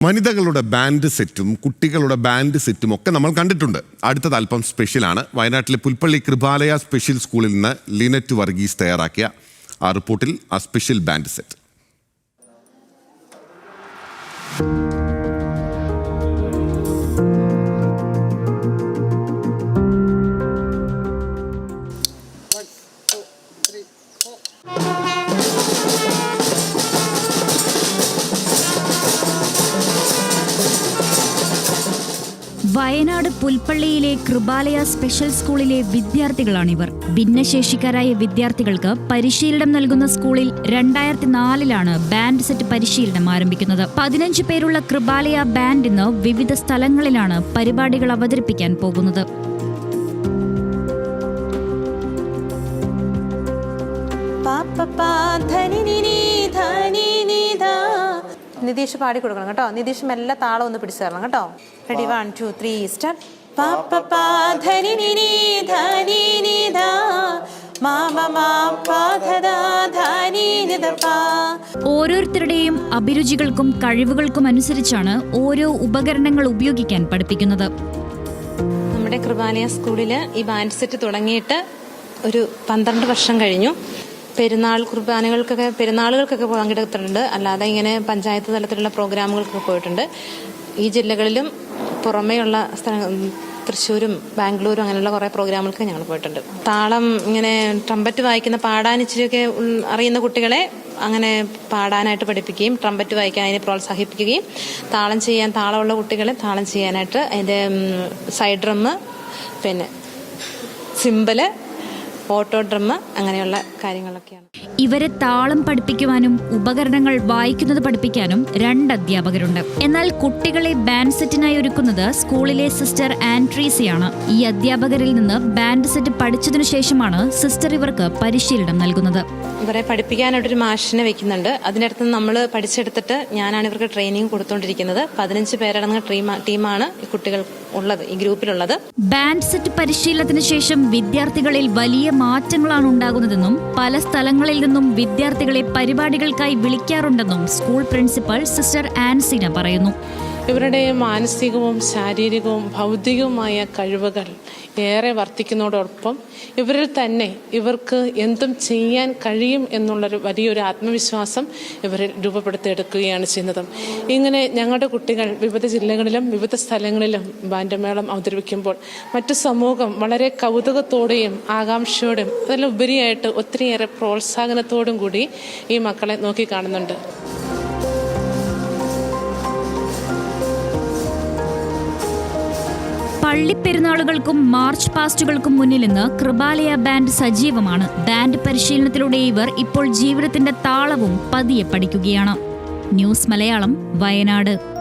വനിതകളുടെ ബാൻഡ് സെറ്റും കുട്ടികളുടെ ബാൻഡ് സെറ്റും ഒക്കെ നമ്മൾ കണ്ടിട്ടുണ്ട്. അടുത്തത് അല്പം സ്പെഷ്യലാണ് വയനാട്ടിലെ പുൽപ്പള്ളി കൃപാലയ സ്പെഷ്യൽ സ്കൂളിൽ നിന്ന് ലിനറ്റ് വർഗീസ് തയ്യാറാക്കിയ ആ റിപ്പോർട്ടിൽ ആ സ്പെഷ്യൽ ബാൻഡ് സെറ്റ് വയനാട് പുൽപ്പള്ളിയിലെ കൃപാലയ സ്പെഷ്യൽ സ്കൂളിലെ വിദ്യാർത്ഥികളാണിവർ ഭിന്നശേഷിക്കാരായ വിദ്യാർത്ഥികൾക്ക് പരിശീലനം നൽകുന്ന സ്കൂളിൽ രണ്ടായിരത്തി നാലിലാണ് ബാൻഡ് സെറ്റ് പരിശീലനം ആരംഭിക്കുന്നത് പതിനഞ്ച് പേരുള്ള കൃപാലയ ബാൻഡ് ഇന്ന് വിവിധ സ്ഥലങ്ങളിലാണ് പരിപാടികൾ അവതരിപ്പിക്കാൻ പോകുന്നത് പാപ്പ. നിതീഷ് പാടി കൊടുക്കണം കേട്ടോ. നിതീഷ് മെല്ലെ താളം ഒന്ന് പിടിച്ചു തരണം കേട്ടോ. Ready one two three start പാ ധനി നിനി ധനി. ഓരോരുത്തരുടെയും അഭിരുചികൾക്കും കഴിവുകൾക്കും അനുസരിച്ചാണ് ഓരോ ഉപകരണങ്ങൾ ഉപയോഗിക്കാൻ പഠിപ്പിക്കുന്നത്. നമ്മുടെ കൃപാലയ സ്കൂളിൽ ഈ ബാൻഡ് സെറ്റ് തുടങ്ങിയിട്ട് ഒരു പന്ത്രണ്ട് വർഷം കഴിഞ്ഞു. പെരുന്നാൾ കുർബാനകൾക്കൊക്കെ പെരുന്നാളുകൾക്കൊക്കെ പങ്കെടുത്തിട്ടുണ്ട്. അല്ലാതെ ഇങ്ങനെ പഞ്ചായത്ത് തലത്തിലുള്ള പ്രോഗ്രാമുകൾക്കൊക്കെ പോയിട്ടുണ്ട്. ഈ ജില്ലകളിലും പുറമേയുള്ള സ്ഥലങ്ങൾ തൃശ്ശൂരും ബാംഗ്ലൂരും അങ്ങനെയുള്ള കുറേ പ്രോഗ്രാമുകൾക്ക് ഞങ്ങൾ പോയിട്ടുണ്ട്. താളം ഇങ്ങനെ ട്രംപറ്റ് വായിക്കുന്ന പാടാൻ ഇച്ചിരിയൊക്കെ അറിയുന്ന കുട്ടികളെ അങ്ങനെ പാടാനായിട്ട് പഠിപ്പിക്കുകയും ട്രംപറ്റ് വായിക്കാൻ അതിനെ പ്രോത്സാഹിപ്പിക്കുകയും താളം ചെയ്യാൻ താളമുള്ള കുട്ടികളെ താളം ചെയ്യാനായിട്ട് അതിന്റെ സൈഡ് ഡ്രമ്മ് പിന്നെ സിമ്പൽ ഓട്ടോ ഡ്രം അങ്ങനെയുള്ള കാര്യങ്ങളൊക്കെയാണ്. ഇവരെ താളം പഠിപ്പിക്കുവാനും ഉപകരണങ്ങൾ വായിക്കുന്നത് പഠിപ്പിക്കാനും രണ്ട് അധ്യാപകരുണ്ട്. എന്നാൽ കുട്ടികളെ ബാൻഡ് സെറ്റിനായി ഒരുക്കുന്നത് സ്കൂളിലെ സിസ്റ്റർ ആൻട്രീസിയാണ് ഈ അധ്യാപകരിൽ നിന്ന് ബാൻഡ് സെറ്റ് പഠിച്ചതിനു ശേഷമാണ് സിസ്റ്റർ ഇവർക്ക് പരിശീലനം നൽകുന്നത്. ഇവരെ പഠിപ്പിക്കാനായിട്ടൊരു മാഷിനെ വെക്കുന്നുണ്ട്. അതിനടുത്ത് നമ്മൾ പഠിച്ചെടുത്തിട്ട് ഞാനാണ് ഇവർക്ക് ട്രെയിനിങ് കൊടുത്തുകൊണ്ടിരിക്കുന്നത് പതിനഞ്ച് പേരടങ്ങുന്ന ടീമാണ് ഈ കുട്ടികൾ ഉള്ളത് ഈ ഗ്രൂപ്പിലുള്ളത്. ബാൻഡ് സെറ്റ് പരിശീലനത്തിന് ശേഷം വിദ്യാർത്ഥികളിൽ വലിയ മാറ്റങ്ങളാണ് ഉണ്ടാകുന്നതെന്നും പല സ്ഥലങ്ങളിൽ നിന്നും വിദ്യാർത്ഥികളെ പരിപാടികൾക്കായി വിളിക്കാറുണ്ടെന്നും സ്കൂൾ പ്രിൻസിപ്പൽ സിസ്റ്റർ ആൻസിന പറയുന്നു. ഇവരുടെ മാനസികവും ശാരീരികവും ഭൗതികവുമായ കഴിവുകൾ ഏറെ വർദ്ധിക്കുന്നതോടൊപ്പം ഇവരിൽ തന്നെ ഇവർക്ക് എന്തും ചെയ്യാൻ കഴിയും എന്നുള്ളൊരു വലിയൊരു ആത്മവിശ്വാസം ഇവരിൽ രൂപപ്പെടുത്തിയെടുക്കുകയാണ് ചെയ്യുന്നത്. ഇങ്ങനെ ഞങ്ങളുടെ കുട്ടികൾ വിവിധ ജില്ലകളിലും വിവിധ സ്ഥലങ്ങളിലും ബാൻഡമേളം അവതരിപ്പിക്കുമ്പോൾ മറ്റു സമൂഹം വളരെ കൗതുകത്തോടെയും ആകാംക്ഷയോടെയും അതെല്ലാം ഉപരിയായിട്ട് ഒത്തിരിയേറെ പ്രോത്സാഹനത്തോടും കൂടി ഈ മക്കളെ നോക്കിക്കാണുന്നുണ്ട് പള്ളിപ്പെരുന്നാളുകൾക്കും മാർച്ച് പാസ്റ്റുകൾക്കും മുന്നിൽ നിന്ന് കൃപാലയ ബാൻഡ് സജീവമാണ്. ബാൻഡ് പരിശീലനത്തിലൂടെ ഇവർ ഇപ്പോൾ ജീവിതത്തിന്റെ താളവും പതിയെ പഠിക്കുകയാണ്. ന്യൂസ് മലയാളം വയനാട്.